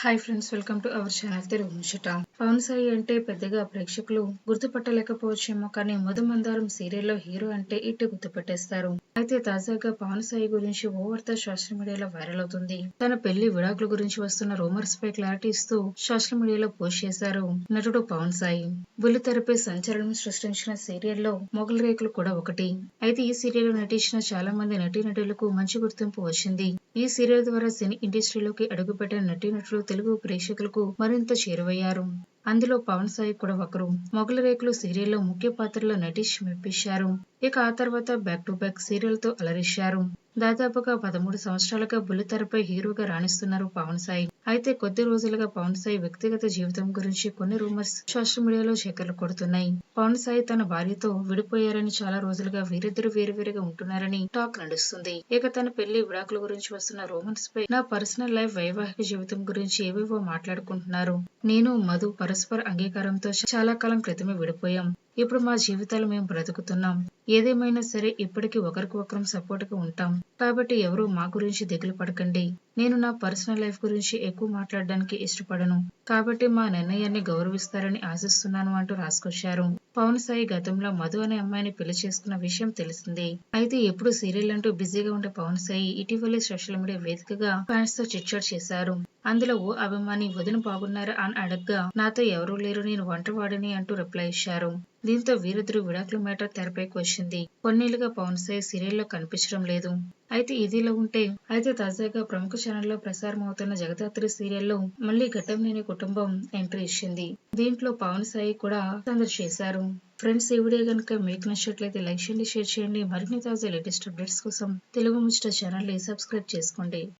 Hi friends welcome to our channel Telugu ముచ్చట పవన్ సాయి అంటే పెద్దగా ప్రేక్షకులు గుర్తుపట్టలేకపోవచ్చేమో కానీ మధుమందారం సీరియల్లో హీరో అంటే ఇటు గుర్తుపట్టేస్తారు. అయితే తాజాగా పవన్ సాయి గురించి ఓ వార్త సోషల్ మీడియాలో వైరల్ అవుతుంది. తన పెళ్ళి విడాకుల గురించి వస్తున్న రూమర్స్ పై క్లారిటీ ఇస్తూ సోషల్ మీడియాలో పోస్ట్ చేశారు నటుడు పవన్ సాయి. బుల్లితెరపై సంచలనం సృష్టించిన సీరియల్లో మొగల్ రేకులు కూడా ఒకటి. అయితే ఈ సీరియల్లో నటించిన చాలా మంది నటీనటులకు మంచి గుర్తింపు వచ్చింది. ఈ సీరియల్ ద్వారా సినీ ఇండస్ట్రీలోకి అడుగుపెట్టిన నటీనటులు తెలుగు ప్రేక్షకులకు మరింత చేరువయ్యారు. అందులో పవన్ సాయి కూడా ఒకరు. మొగల రేకులు సీరియల్లో ముఖ్య పాత్రలో నటిష్ మెప్పించారు. ఇక ఆ తర్వాత బ్యాక్ టు బ్యాక్ సీరియల్తో దాదాపుగా పదమూడు సంవత్సరాలుగా బుల్లితెరపై హీరోగా రాణిస్తున్నారు పవన్ సాయి. అయితే కొద్ది రోజులుగా పవన్ సాయి వ్యక్తిగత జీవితం గురించి కొన్ని రూమర్స్ సోషల్ మీడియాలో చక్కర్లు కొడుతున్నాయి. పవన్ సాయి తన భార్యతో విడిపోయారని చాలా రోజులుగా వీరిద్దరు వేరువేరుగా ఉంటున్నారని టాక్ నడుస్తుంది. ఇక తన పెళ్ళి విడాకుల గురించి వస్తున్న రూమర్స్ పై నా పర్సనల్ లైఫ్ వైవాహిక జీవితం గురించి ఏవేవో మాట్లాడుకుంటున్నారు. నేను మధు పరస్పర అంగీకారంతో చాలా కాలం క్రితమే విడిపోయాం. ఇప్పుడు మా జీవితాలు మేము బ్రతుకుతున్నాం. ఏదేమైనా సరే ఇప్పటికీ ఒకరికి ఒకరం సపోర్ట్గా ఉంటాం. కాబట్టి ఎవరు మా గురించి దిగులు పడకండి. నేను నా పర్సనల్ లైఫ్ గురించి ఎక్కువ మాట్లాడడానికి ఇష్టపడను. కాబట్టి మా నిర్ణయాన్ని గౌరవిస్తారని ఆశిస్తున్నాను అంటూ రాసుకొచ్చారు. పవన్ సాయి గతంలో మధు అనే అమ్మాయిని పెళ్ళి చేసుకున్న విషయం తెలిసిందే. అయితే ఎప్పుడు సీరియల్ అంటూ బిజీగా ఉండే పవన్ సాయి ఇటీవలే సోషల్ మీడియా వేదికగా ఫ్యాన్స్తో చిట్చాట్ చేశారు. అందులో ఓ అభిమాని వదిన బాగున్నారా అని అడగ్గా నాతో ఎవరూ లేరు నేను వంటవాడిని అంటూ రిప్లై ఇచ్చారు. దీంతో వీరిద్దరు విడాకుల మేటర్ తెరపైకి వచ్చింది. కొన్నేళ్ళుగా పవన్ సాయి సీరియల్లో కనిపించడం లేదు. అయితే ఇదిలో ఉంటే అయితే తాజాగా ప్రముఖ ఛానల్లో ప్రసారం అవుతున్న జగదాత్రి సీరియల్లో మళ్ళీ ఘట్టంలేని కుటుంబం ఎంట్రీ ఇచ్చింది. దీంట్లో పవన్ సాయి కూడా సందడి చేశారు. ఫ్రెండ్స్ ఈ వీడియో కనుక మీకు నచ్చినట్లయితే లైక్ చేయండి షేర్ చేయండి. మరిన్ని తాజా లేటెస్ట్ అప్డేట్స్ కోసం తెలుగు ముచ్చట ఛానల్ని సబ్స్క్రైబ్ చేసుకోండి.